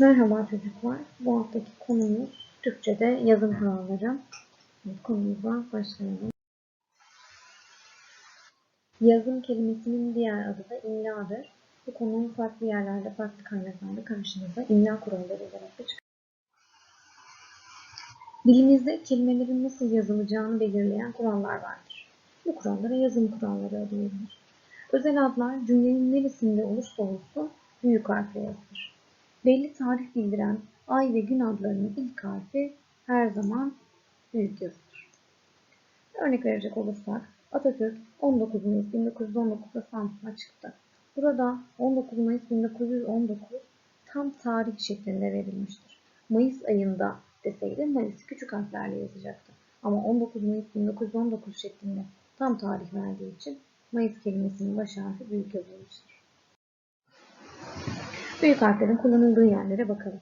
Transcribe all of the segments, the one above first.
Merhaba çocuklar. Bu haftaki konumuz Türkçe'de yazım kuralları. Konumuza başlayalım. Yazım kelimesinin diğer adı da imladır. Bu konu farklı yerlerde, farklı kaynaklarda karşınıza imla kuralları olarak da çıkıyor. Dilimizde kelimelerin nasıl yazılacağını belirleyen kurallar vardır. Bu kurallara yazım kuralları adı verilir. Özel adlar cümlenin neresinde olursa olsun büyük harfle yazılır. Belli tarih bildiren ay ve gün adlarının ilk harfi her zaman büyük yazılır. Örnek verecek olursak Atatürk 19 Mayıs 1919'da Samsun'a çıktı. Burada 19 Mayıs 1919 tam tarih şeklinde verilmiştir. Mayıs ayında deseydi Mayıs küçük harflerle yazacaktı. Ama 19 Mayıs 1919 şeklinde tam tarih verdiği için Mayıs kelimesinin baş harfi büyük yazılmıştır. Büyük harflerin kullanıldığı yerlere bakalım.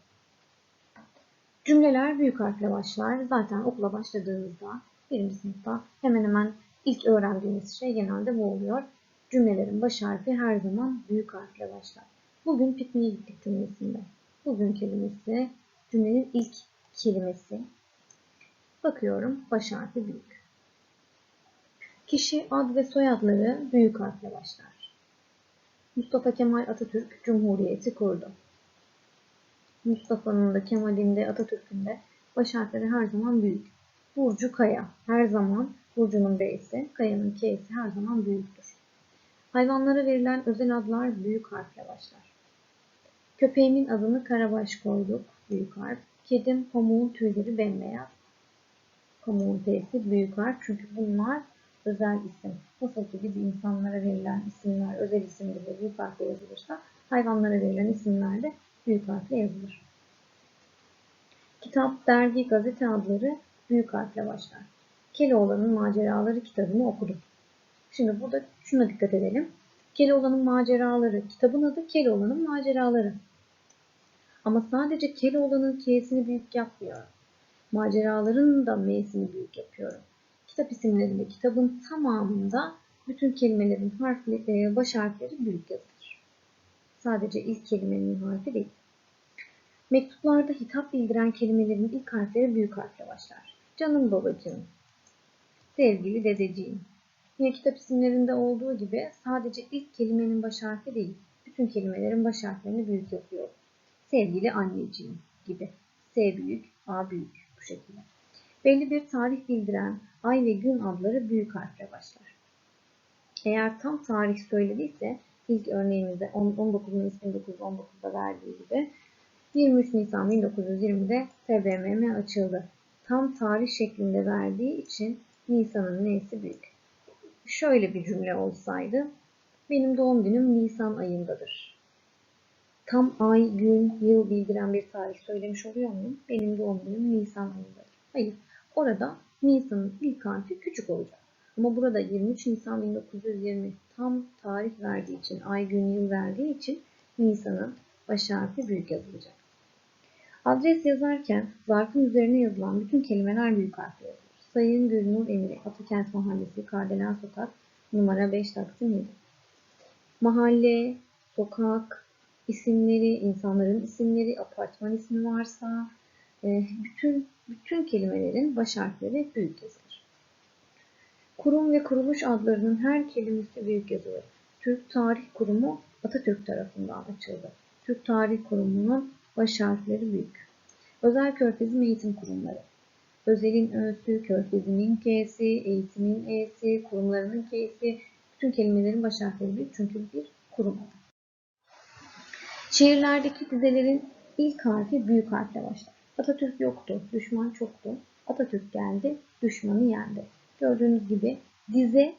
Cümleler büyük harfle başlar. Zaten okula başladığınızda birinci sınıfta hemen hemen ilk öğrendiğiniz şey genelde bu oluyor. Cümlelerin baş harfi her zaman büyük harfle başlar. Bugün pikniğe gittik cümlesinde. Bugün kelimesi cümlenin ilk kelimesi. Bakıyorum baş harfi büyük. Kişi ad ve soyadları büyük harfle başlar. Mustafa Kemal Atatürk Cumhuriyeti kurdu. Mustafa'nın da Kemal'in de Atatürk'ün de baş harfleri her zaman büyük. Burcu Kaya her zaman Burcu'nun B'si, Kaya'nın K'si her zaman büyüktür. Hayvanlara verilen özel adlar büyük harfle başlar. Köpeğimin adını Karabaş koyduk, büyük harf. Kedim pamuğun tüyleri bembeyaz. Pamuğun T'si büyük harf çünkü bunlar özel isim. Nasıl ki biz insanlara verilen isimler özel isimdir ve büyük harfle yazılırsa hayvanlara verilen isimler de büyük harfle yazılır. Kitap, dergi, gazete adları büyük harfle başlar. Keloğlan'ın maceraları kitabını okudum. Şimdi burada şuna dikkat edelim. Keloğlan'ın maceraları, kitabın adı Keloğlan'ın maceraları. Ama sadece Keloğlan'ın K'sini büyük yapmıyorum. Maceraların da M'sini büyük yapıyorum kitap isimlerinde kitabın tamamında bütün kelimelerin harfli, e, baş harfleri büyük yazılır. Sadece ilk kelimenin harfi değil. Mektuplarda hitap bildiren kelimelerin ilk harfleri büyük harfle başlar. Canım babacığım, sevgili dedeciğim. Yine kitap isimlerinde olduğu gibi sadece ilk kelimenin baş harfi değil, bütün kelimelerin baş harflerini büyük yazıyor. Sevgili anneciğim gibi. S büyük, A büyük bu şekilde. Belli bir tarih bildiren ay ve gün adları büyük harfle başlar. Eğer tam tarih söylediyse ilk örneğimizde 19 Mayıs 1919'da verdiği gibi 23 Nisan 1920'de TBMM açıldı. Tam tarih şeklinde verdiği için Nisan'ın neyse büyük. Şöyle bir cümle olsaydı benim doğum günüm Nisan ayındadır. Tam ay, gün, yıl bildiren bir tarih söylemiş oluyor muyum? Benim doğum günüm Nisan ayındadır. Hayır. Orada Nisan'ın ilk harfi küçük olacak. Ama burada 23 Nisan 1920 tam tarih verdiği için, ay gün yıl verdiği için Nisan'ın baş harfi büyük yazılacak. Adres yazarken zarfın üzerine yazılan bütün kelimeler büyük harfle yazılır. Sayın Gülnur Emiri, Atakent Mahallesi, Kardelen Sokak, numara 5 Taksim 7. Mahalle, sokak, isimleri, insanların isimleri, apartman ismi varsa, bütün bütün kelimelerin baş harfleri büyük yazılır. Kurum ve kuruluş adlarının her kelimesi büyük yazılır. Türk Tarih Kurumu Atatürk tarafından açıldı. Türk Tarih Kurumu'nun baş harfleri büyük. Özel Körfez'in eğitim kurumları. Özelin Ö'sü, Körfez'in K'si, eğitimin E'si, kurumlarının K'si, bütün kelimelerin baş harfleri büyük çünkü bir kurum adı. Şehirlerdeki dizelerin ilk harfi büyük harfle başlar. Atatürk yoktu, düşman çoktu. Atatürk geldi, düşmanı yendi. Gördüğünüz gibi dize,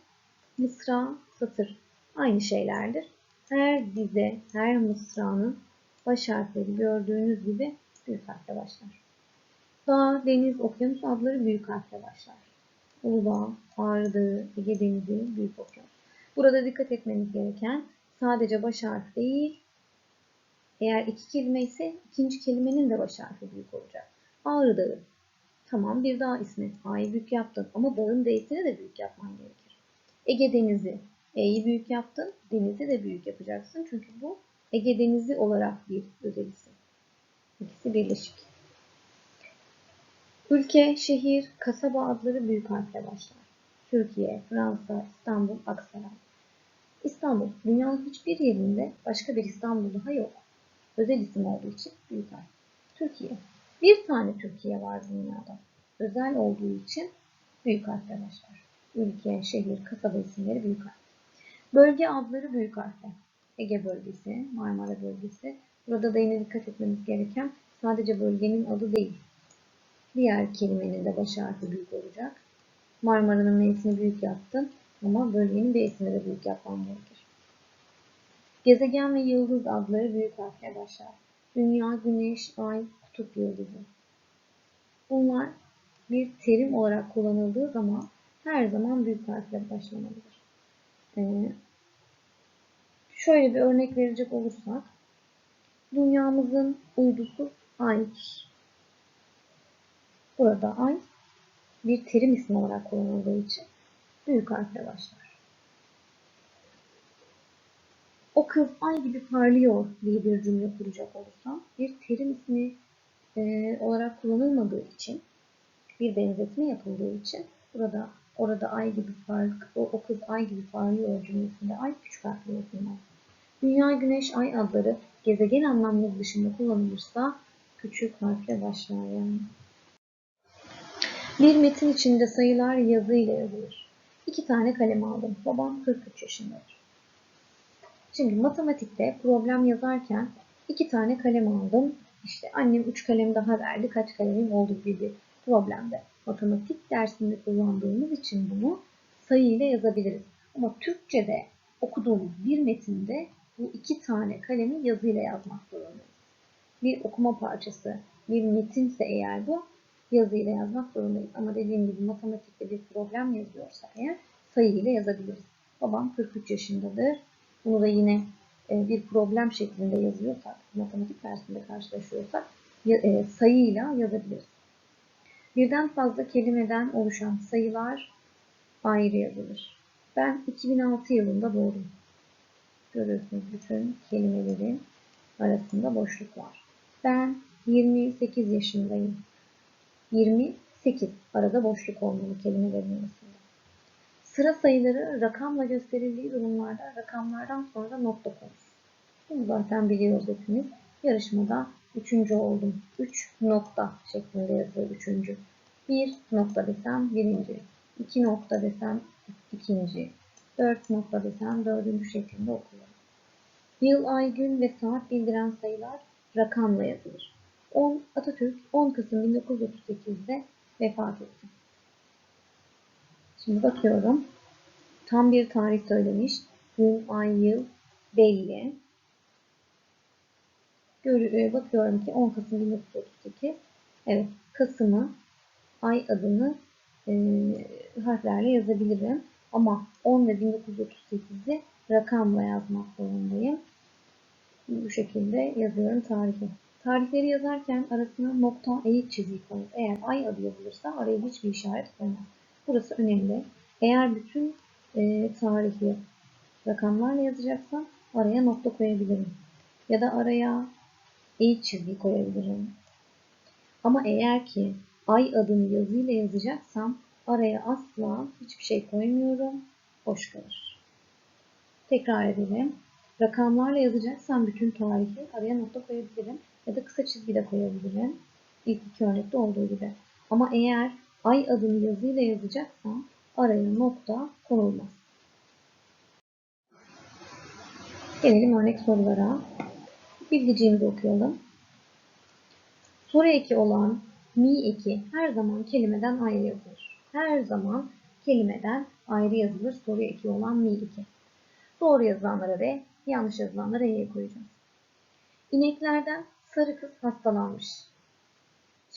mısra, satır aynı şeylerdir. Her dize, her mısranın baş harfleri gördüğünüz gibi büyük harfle başlar. Dağ, deniz, okyanus adları büyük harfle başlar. Uludağ, Ağrı Dağı, Ege Denizi, Büyük Okyanus. Burada dikkat etmeniz gereken sadece baş harf değil, eğer iki kelime ise ikinci kelimenin de baş harfi büyük olacak. Ağrı Dağı. Tamam bir dağ ismi. A'yı büyük yaptın ama dağın D'sini de büyük yapman gerekir. Ege Denizi. E'yi büyük yaptın. Denizi de büyük yapacaksın. Çünkü bu Ege Denizi olarak bir özel isim. İkisi birleşik. Ülke, şehir, kasaba adları büyük harfle başlar. Türkiye, Fransa, İstanbul, Aksaray. İstanbul, dünyanın hiçbir yerinde başka bir İstanbul daha yok. Özel isim olduğu için büyük harf. Türkiye, bir tane Türkiye var dünyada. Özel olduğu için büyük harfle başlar. Ülke, şehir, kasaba isimleri büyük harf. Bölge adları büyük harfle. Ege bölgesi, Marmara bölgesi. Burada da yine dikkat etmemiz gereken sadece bölgenin adı değil. Diğer kelimenin de baş harfi büyük olacak. Marmara'nın M'sini büyük yaptım ama bölgenin B'sini de büyük yapmam gerekir. Gezegen ve yıldız adları büyük harfle başlar. Dünya, Güneş, Ay, Kutup Yıldızı. Bunlar bir terim olarak kullanıldığı zaman her zaman büyük harfle başlamalıdır. Ee, şöyle bir örnek verecek olursak, dünyamızın uydusu Ay'dır. Burada Ay bir terim ismi olarak kullanıldığı için büyük harfle başlar. O kız ay gibi parlıyor diye bir cümle kuracak olursam bir terim ismi e, olarak kullanılmadığı için bir benzetme yapıldığı için burada orada ay gibi park, o, o kız ay gibi parlıyor cümlesinde ay küçük harfle yazılmaz. Dünya, güneş, ay adları gezegen anlamları dışında kullanılırsa küçük harfle başlar yani. Bir metin içinde sayılar yazı ile yazılır. İki tane kalem aldım. Babam 43 yaşındadır. Şimdi matematikte problem yazarken iki tane kalem aldım. İşte annem üç kalem daha verdi. Kaç kalemim oldu gibi problemde. Matematik dersinde kullandığımız için bunu sayı ile yazabiliriz. Ama Türkçe'de okuduğumuz bir metinde bu iki tane kalemi yazıyla yazmak zorundayız. Bir okuma parçası, bir metinse eğer bu yazıyla yazmak zorundayız. Ama dediğim gibi matematikte bir problem yazıyorsa eğer sayı ile yazabiliriz. Babam 43 yaşındadır. Bunu da yine e, bir problem şeklinde yazıyorsak, matematik dersinde karşılaşıyorsak e, sayıyla yazabiliriz. Birden fazla kelimeden oluşan sayılar ayrı yazılır. Ben 2006 yılında doğdum. Görüyorsunuz bütün kelimelerin arasında boşluk var. Ben 28 yaşındayım. 28 arada boşluk olmalı kelimelerin arasında. Sıra sayıları rakamla gösterildiği durumlarda rakamlardan sonra nokta konur. Bunu zaten biliyoruz hepimiz. Yarışmada üçüncü oldum. 3 nokta şeklinde yazıyor üçüncü. 1 nokta desem birinci. 2 nokta desem ikinci. 4 nokta desem dördüncü şeklinde okuyorum. Yıl, ay, gün ve saat bildiren sayılar rakamla yazılır. 10 Atatürk 10 Kasım 1938'de vefat etti. Şimdi bakıyorum. Tam bir tarih söylemiş. Gün, ay, yıl belli. Gör, bakıyorum ki 10 Kasım 1932. Evet, Kasım'ı, ay adını e, harflerle yazabilirim. Ama 10 ve 1938'i rakamla yazmak zorundayım. Bu şekilde yazıyorum tarihi. Tarihleri yazarken arasına nokta eğik çizgi koyun. Eğer ay adı yazılırsa araya hiçbir işaret koymam. Burası önemli. Eğer bütün e, tarihi rakamlarla yazacaksam araya nokta koyabilirim. Ya da araya eğik çizgi koyabilirim. Ama eğer ki ay adını yazıyla yazacaksam araya asla hiçbir şey koymuyorum. Boş kalır. Tekrar edelim. Rakamlarla yazacaksam bütün tarihi araya nokta koyabilirim ya da kısa çizgi de koyabilirim. İlk iki örnekte olduğu gibi. Ama eğer ay adını yazıyla yazacaksam araya nokta konulmaz. Gelelim örnek sorulara. Bilgiciğimizi okuyalım. Soru eki olan mi eki her zaman kelimeden ayrı yazılır. Her zaman kelimeden ayrı yazılır soru eki olan mi eki. Doğru yazılanlara ve yanlış yazılanlara E koyacağız. İneklerden sarı kız hastalanmış.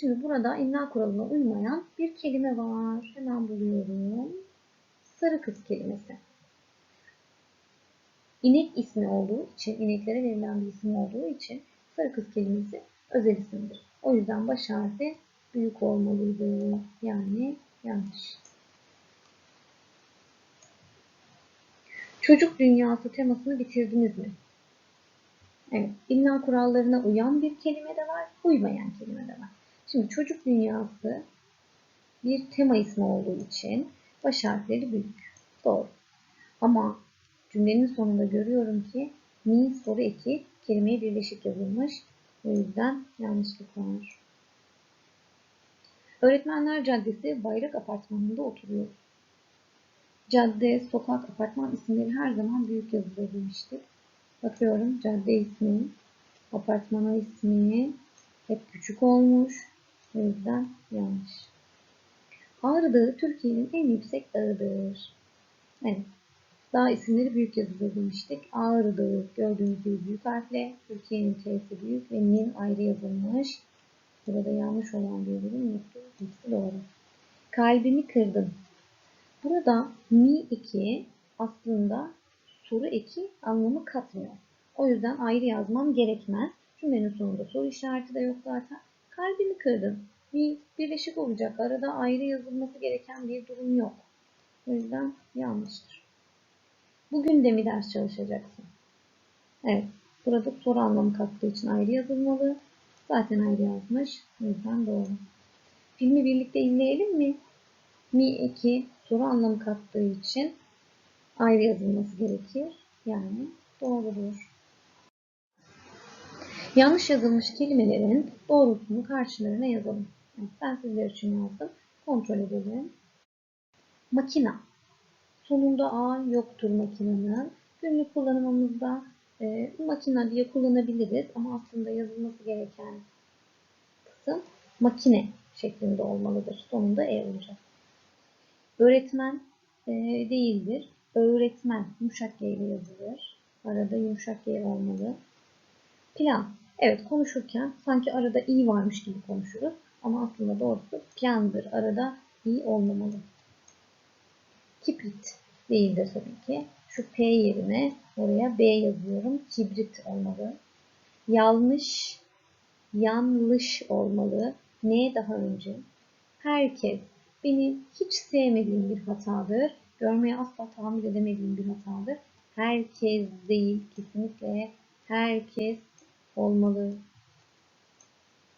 Şimdi burada imla kuralına uymayan bir kelime var. Hemen buluyorum. Sarı kız kelimesi. İnek ismi olduğu için, ineklere verilen bir isim olduğu için sarı kız kelimesi özel isimdir. O yüzden baş harfi büyük olmalıydı. Yani yanlış. Çocuk dünyası temasını bitirdiniz mi? Evet, imla kurallarına uyan bir kelime de var, uymayan kelime de var. Şimdi çocuk dünyası bir tema ismi olduğu için baş harfleri büyük. Doğru. Ama cümlenin sonunda görüyorum ki mi soru eki kelimeye birleşik yazılmış. O yüzden yanlışlık var. Öğretmenler Caddesi Bayrak Apartmanı'nda oturuyoruz. Cadde, sokak, apartman isimleri her zaman büyük yazılı demiştik. Bakıyorum cadde ismi, apartmana ismi hep küçük olmuş. O yüzden yanlış. Ağrı Dağı Türkiye'nin en yüksek dağıdır. Evet. Dağ isimleri büyük yazılı demiştik. Ağrı Dağı gördüğünüz gibi büyük harfle. Türkiye'nin T'si büyük ve N'in ayrı yazılmış. Burada yanlış olan bir yorum yoktu. İkisi doğru. Kalbimi kırdın. Burada mi 2 aslında soru eki anlamı katmıyor. O yüzden ayrı yazmam gerekmez. Cümlenin sonunda soru işareti de yok zaten. Kalbimi kırdın. Bir birleşik olacak. Arada ayrı yazılması gereken bir durum yok. O yüzden yanlıştır. Bugün de mi ders çalışacaksın? Evet. Burada soru anlamı kattığı için ayrı yazılmalı. Zaten ayrı yazmış. O yüzden doğru. Filmi birlikte izleyelim mi? Mi 2 soru anlamı kattığı için ayrı yazılması gerekir. Yani doğrudur. Yanlış yazılmış kelimelerin doğrusunu karşılarına yazalım. Evet, ben sizler için yazdım. Kontrol edelim. Makina. Sonunda A yoktur makinenin. Günlük kullanımımızda e, makina diye kullanabiliriz ama aslında yazılması gereken kısım makine şeklinde olmalıdır. Sonunda E olacak. Öğretmen e, değildir. Öğretmen yumuşak G ile yazılır. Arada yumuşak G olmalı. Plan. Evet konuşurken sanki arada i varmış gibi konuşuruz. Ama aslında doğrusu plandır. Arada i olmamalı. Kibrit değildir tabii ki. Şu P yerine oraya B yazıyorum. Kibrit olmalı. Yanlış, yanlış olmalı. Ne daha önce? Herkes. Benim hiç sevmediğim bir hatadır. Görmeye asla tahammül edemediğim bir hatadır. Herkes değil. Kesinlikle herkes olmalı.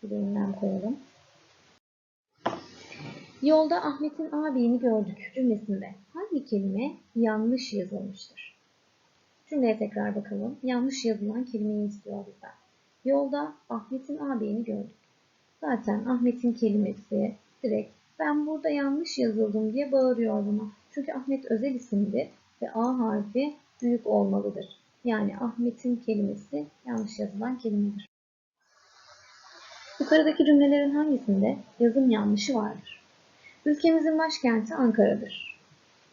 Bir de ünlem koyalım. Yolda Ahmet'in abini gördük cümlesinde hangi kelime yanlış yazılmıştır? Cümleye tekrar bakalım. Yanlış yazılan kelimeyi istiyor bizden. Yolda Ahmet'in abini gördük. Zaten Ahmet'in kelimesi direkt ben burada yanlış yazıldım diye bağırıyor buna. Çünkü Ahmet özel isimdir ve A harfi büyük olmalıdır. Yani Ahmet'in kelimesi yanlış yazılan kelimedir. Yukarıdaki cümlelerin hangisinde yazım yanlışı vardır? Ülkemizin başkenti Ankara'dır.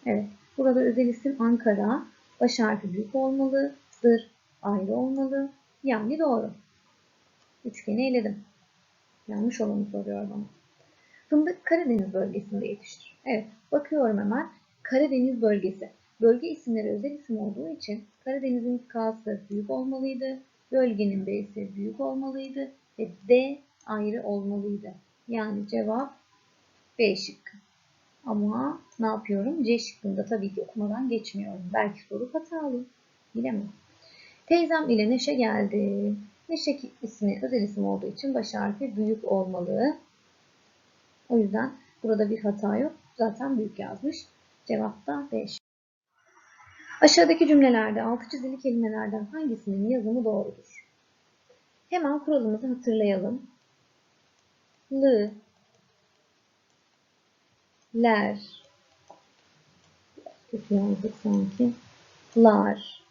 Evet, burada özel isim Ankara, baş harfi büyük olmalıdır, ayrı olmalı, yani doğru. Üçgeni eledim. Yanlış olanı soruyor bana. Fındık Karadeniz bölgesinde yetiştir. Evet, bakıyorum hemen. Karadeniz bölgesi. Bölge isimleri özel isim olduğu için Karadeniz'in K'sı büyük olmalıydı. Bölgenin B'si büyük olmalıydı. Ve D ayrı olmalıydı. Yani cevap B şıkkı. Ama ne yapıyorum? C şıkkında tabii ki okumadan geçmiyorum. Belki soru hatalı. Bilemem. Teyzem ile Neşe geldi. Neşe ismi özel isim olduğu için baş harfi büyük olmalı. O yüzden burada bir hata yok. Zaten büyük yazmış. Cevap da B şıkkı. Aşağıdaki cümlelerde altı çizili kelimelerden hangisinin yazımı doğrudur? Hemen kuralımızı hatırlayalım. L, ler, sanki, lar.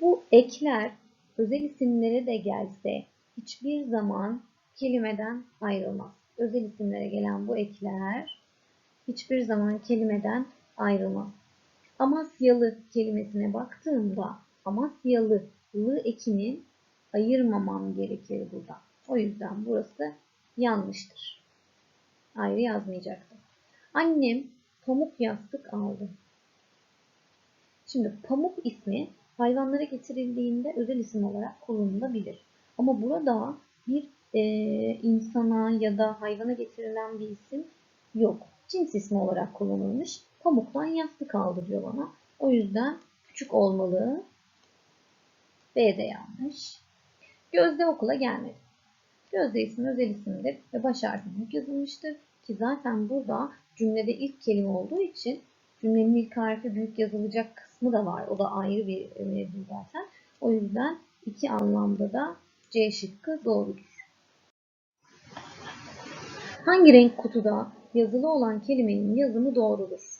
Bu ekler özel isimlere de gelse hiçbir zaman kelimeden ayrılmaz. Özel isimlere gelen bu ekler hiçbir zaman kelimeden ayrılmaz. Amasyalı kelimesine baktığımda Amasyalı lı ekini ayırmamam gerekir burada. O yüzden burası yanlıştır. Ayrı yazmayacaktım. Annem pamuk yastık aldı. Şimdi pamuk ismi hayvanlara getirildiğinde özel isim olarak kullanılabilir. Ama burada bir e, insana ya da hayvana getirilen bir isim yok. Cins ismi olarak kullanılmış. Pamuktan yastık aldı diyor bana. O yüzden küçük olmalı. B de yanlış. Gözde okula gelmedi. Gözde ismi özel isimdir ve baş harfi büyük yazılmıştır. Ki zaten burada cümlede ilk kelime olduğu için cümlenin ilk harfi büyük yazılacak kısmı da var. O da ayrı bir mevzu zaten. O yüzden iki anlamda da C şıkkı doğrudur. Hangi renk kutuda yazılı olan kelimenin yazımı doğrudur?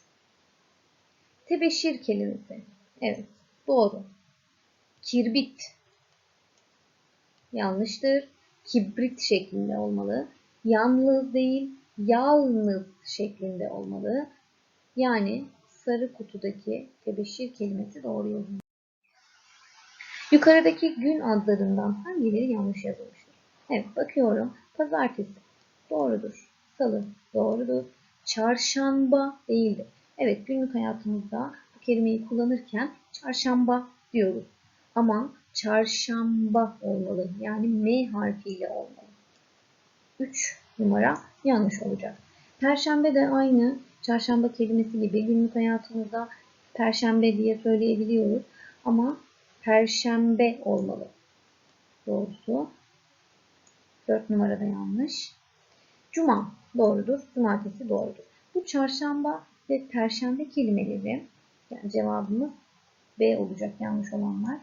Tebeşir kelimesi. Evet, doğru. Kirbit. Yanlıştır. Kibrit şeklinde olmalı. Yalnız değil, yalnız şeklinde olmalı. Yani sarı kutudaki tebeşir kelimesi doğru yazılmış. Yukarıdaki gün adlarından hangileri yanlış yazılmıştır? Evet bakıyorum. Pazartesi doğrudur. Salı doğrudur. Çarşamba değildir. Evet günlük hayatımızda bu kelimeyi kullanırken çarşamba diyoruz. Ama çarşamba olmalı. Yani M harfiyle olmalı. 3 numara yanlış olacak. Perşembe de aynı çarşamba kelimesi gibi günlük hayatımızda perşembe diye söyleyebiliyoruz. Ama perşembe olmalı. Doğrusu. 4 numarada yanlış. Cuma doğrudur. Cumartesi doğrudur. Bu çarşamba ve perşembe kelimeleri yani cevabımız B olacak yanlış olanlar.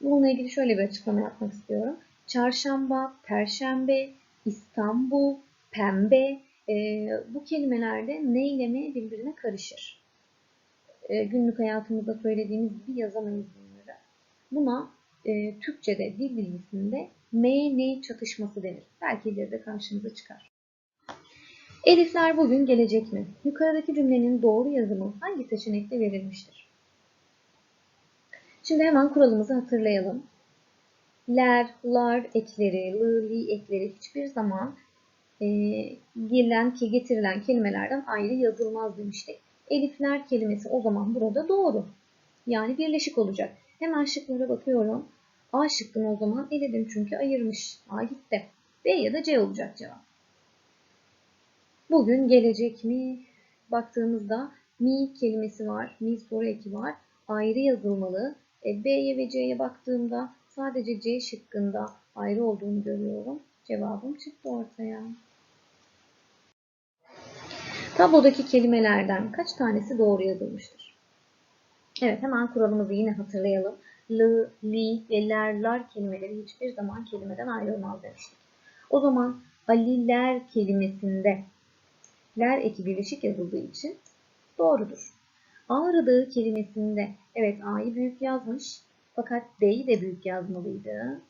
Bununla ilgili şöyle bir açıklama yapmak istiyorum. Çarşamba, perşembe, İstanbul, pembe e, bu kelimelerde ne ile mi birbirine karışır. E, günlük hayatımızda söylediğimiz gibi yazamayız bunları. Buna e, Türkçe'de dil bilgisinde M-N çatışması denir. Belki ileride karşınıza çıkar. Elifler bugün gelecek mi? Yukarıdaki cümlenin doğru yazımı hangi seçenekte verilmiştir? Şimdi hemen kuralımızı hatırlayalım. Ler, lar ekleri, lı, li ekleri hiçbir zaman e, gelen ki getirilen kelimelerden ayrı yazılmaz demiştik. Elifler kelimesi o zaman burada doğru. Yani birleşik olacak. Hemen şıklara bakıyorum. A şıkkını o zaman eledim çünkü ayırmış. A gitti. B ya da C olacak cevap. Bugün gelecek mi? Baktığımızda mi kelimesi var. Mi soru eki var. Ayrı yazılmalı. E, B'ye ve C'ye baktığımda sadece C şıkkında ayrı olduğunu görüyorum. Cevabım çıktı ortaya. Tablodaki kelimelerden kaç tanesi doğru yazılmıştır? Evet hemen kuralımızı yine hatırlayalım. L, li ve lerler kelimeleri hiçbir zaman kelimeden ayrılmaz demiştik. O zaman aliler kelimesinde ler eki birleşik yazıldığı için doğrudur. Ağrı kelimesinde evet A'yı büyük yazmış fakat D'yi de büyük yazmalıydı.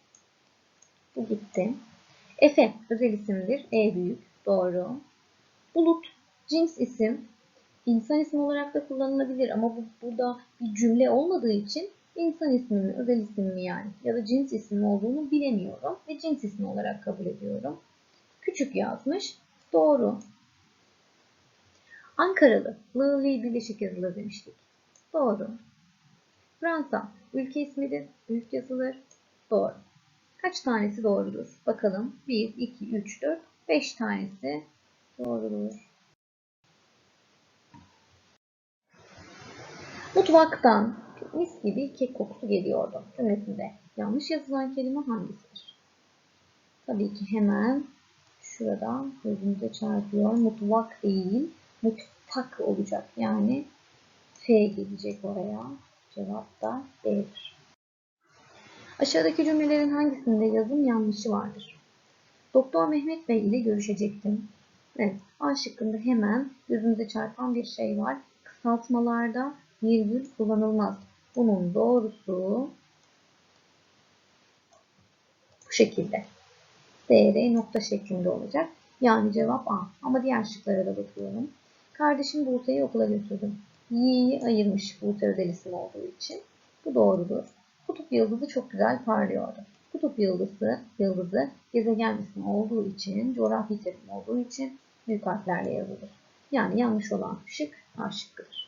Bu gitti. Efe özel isimdir. E büyük. Doğru. Bulut cins isim. İnsan ismi olarak da kullanılabilir ama bu burada bir cümle olmadığı için insan ismi mi, özel isim mi yani ya da cins ismi olduğunu bilemiyorum ve cins ismi olarak kabul ediyorum. Küçük yazmış. Doğru. Ankaralı. Lı ve birleşik yazılır demiştik. Doğru. Fransa. Ülke ismidir. Büyük yazılır. Doğru. Kaç tanesi doğrudur? Bakalım. 1, 2, 3, 4, 5 tanesi doğrudur. Mutfaktan mis gibi kek kokusu geliyordu cümlesinde. Yanlış yazılan kelime hangisidir? Tabii ki hemen şurada gözümüze çarpıyor. Mutfak değil, mutfak olacak. Yani F gelecek oraya. Cevap da D'dir. Aşağıdaki cümlelerin hangisinde yazım yanlışı vardır? Doktor Mehmet Bey ile görüşecektim. Evet, A şıkkında hemen gözümüze çarpan bir şey var. Kısaltmalarda virgül kullanılmaz. Bunun doğrusu bu şekilde. DR nokta şeklinde olacak. Yani cevap A. Ama diğer şıklara da bakıyorum. Kardeşim Buse'yi okula götürdüm. Y'yi ayırmış Buse özel olduğu için. Bu doğrudur. Kutup yıldızı çok güzel parlıyordu. Kutup yıldızı, yıldızı gezegen ismi olduğu için, coğrafi terim olduğu için büyük harflerle yazılır. Yani yanlış olan şık A şıkkıdır.